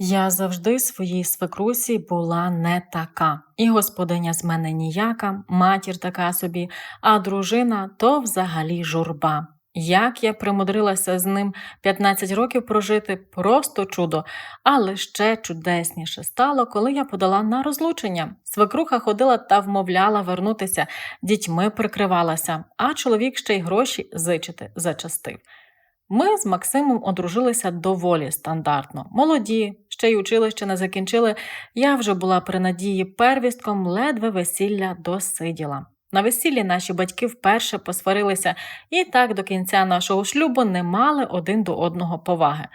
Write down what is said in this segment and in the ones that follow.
Я завжди своїй свекрусі була не така. І господиня з мене ніяка, матір така собі, а дружина то взагалі журба. Як я примудрилася з ним 15 років прожити, просто чудо, але ще чудесніше стало, коли я подала на розлучення. Свекруха ходила та вмовляла вернутися, дітьми прикривалася, а чоловік ще й гроші зичити зачастив. Ми з Максимом одружилися доволі стандартно. Молоді, ще й училище не закінчили. Я вже була при надії первістком, ледве весілля досиділа. На весіллі наші батьки вперше посварилися і так до кінця нашого шлюбу не мали один до одного поваги.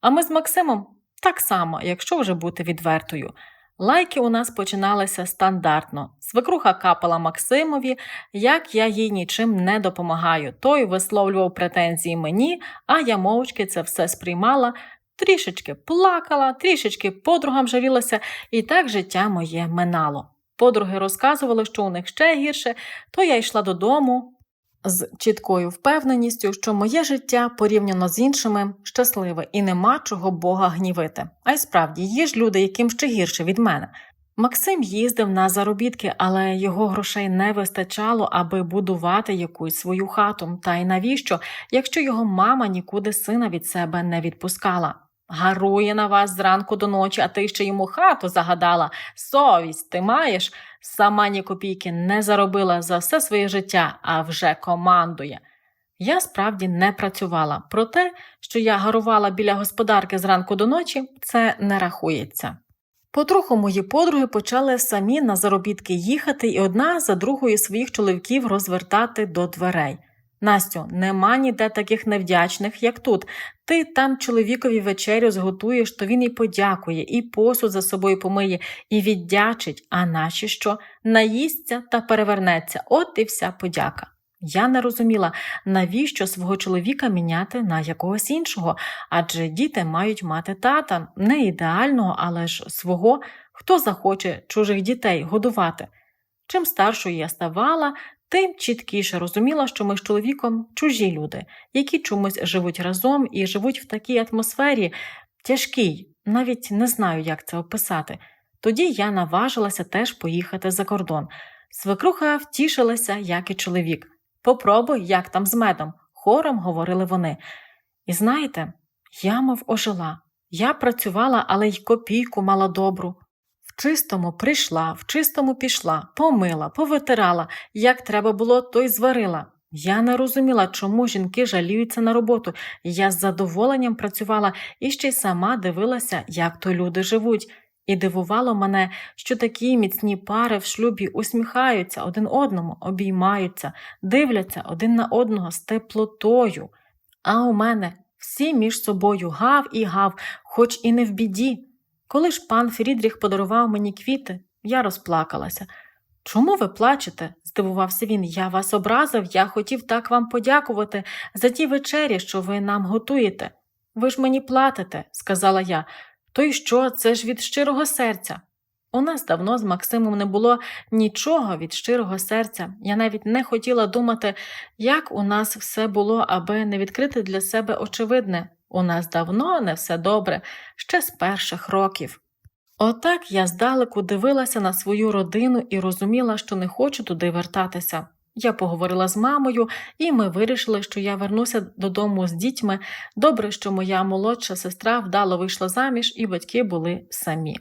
А ми з Максимом так само, якщо вже бути відвертою. Лайки у нас починалися стандартно. Свекруха капала Максимові, як я їй нічим не допомагаю. Той висловлював претензії мені, а я мовчки це все сприймала, трішечки плакала, трішечки подругам жалілася, і так життя моє минало. Подруги розказували, що у них ще гірше, то я йшла додому з чіткою впевненістю, що моє життя порівняно з іншими щасливе і нема чого Бога гнівити. А й справді є ж люди, яким ще гірше від мене. Максим їздив на заробітки, але його грошей не вистачало, аби будувати якусь свою хату. Та й навіщо, якщо його мама нікуди сина від себе не відпускала? Гарує на вас зранку до ночі, а ти ще йому хату загадала. Совість ти маєш? Сама ні копійки не заробила за все своє життя, а вже командує. Я справді не працювала, проте, що я гарувала біля господарки зранку до ночі, це не рахується. Потроху мої подруги почали самі на заробітки їхати і одна за другою своїх чоловіків розвертати до дверей. Настю, нема ніде таких невдячних, як тут. Ти там чоловікові вечерю зготуєш, то він і подякує, і посуд за собою помиє, і віддячить, а наші що? Наїсться та перевернеться. От і вся подяка. Я не розуміла, навіщо свого чоловіка міняти на якогось іншого, адже діти мають мати тата, не ідеального, але ж свого, хто захоче чужих дітей годувати. Чим старшою я ставала, тим чіткіше розуміла, що ми з чоловіком чужі люди, які чомусь живуть разом і живуть в такій атмосфері тяжкій, навіть не знаю, як це описати. Тоді я наважилася теж поїхати за кордон. Свекруха втішилася, як і чоловік. Попробуй, як там з медом, хором говорили вони. І знаєте, я мов ожила. Я працювала, але й копійку мала добру. В чистому прийшла, в чистому пішла, помила, повитирала, як треба було, то й зварила. Я не розуміла, чому жінки жаліються на роботу. Я з задоволенням працювала і ще й сама дивилася, як то люди живуть. І дивувало мене, що такі міцні пари в шлюбі усміхаються один одному, обіймаються, дивляться один на одного з теплотою. А у мене всі між собою гав і гав, хоч і не в біді. Коли ж пан Фрідріх подарував мені квіти, я розплакалася. Чому ви плачете? здивувався він. Я вас образив, я хотів так вам подякувати за ті вечері, що ви нам готуєте. Ви ж мені платите, сказала я. То й що, це ж від щирого серця. У нас давно з Максимом не було нічого від щирого серця. Я навіть не хотіла думати, як у нас все було, аби не відкрити для себе очевидне. У нас давно не все добре, ще з перших років. Отак я здалеку дивилася на свою родину і розуміла, що не хочу туди вертатися. Я поговорила з мамою, і ми вирішили, що я вернуся додому з дітьми. Добре, що моя молодша сестра вдало вийшла заміж, і батьки були самі.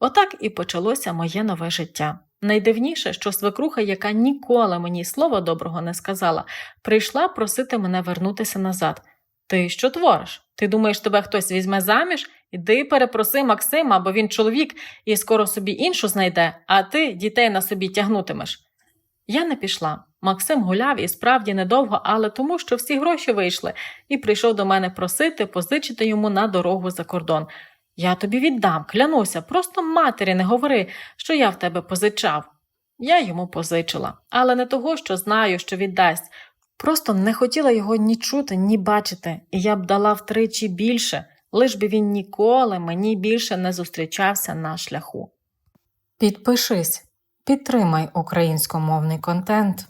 Отак і почалося моє нове життя. Найдивніше, що свекруха, яка ніколи мені слова доброго не сказала, прийшла просити мене вернутися назад. Ти що твориш? Ти думаєш, тебе хтось візьме заміж? Іди перепроси Максима, бо він чоловік і скоро собі іншу знайде, а ти дітей на собі тягнутимеш. Я не пішла. Максим гуляв і справді недовго, але тому, що всі гроші вийшли, і прийшов до мене просити позичити йому на дорогу за кордон. Я тобі віддам, клянуся, просто матері не говори, що я в тебе позичав. Я йому позичила, але не того, що знаю, що віддасть. Просто не хотіла його ні чути, ні бачити, і я б дала втричі більше, лиш би він ніколи мені більше не зустрічався на шляху. Підпишись, підтримай українськомовний контент.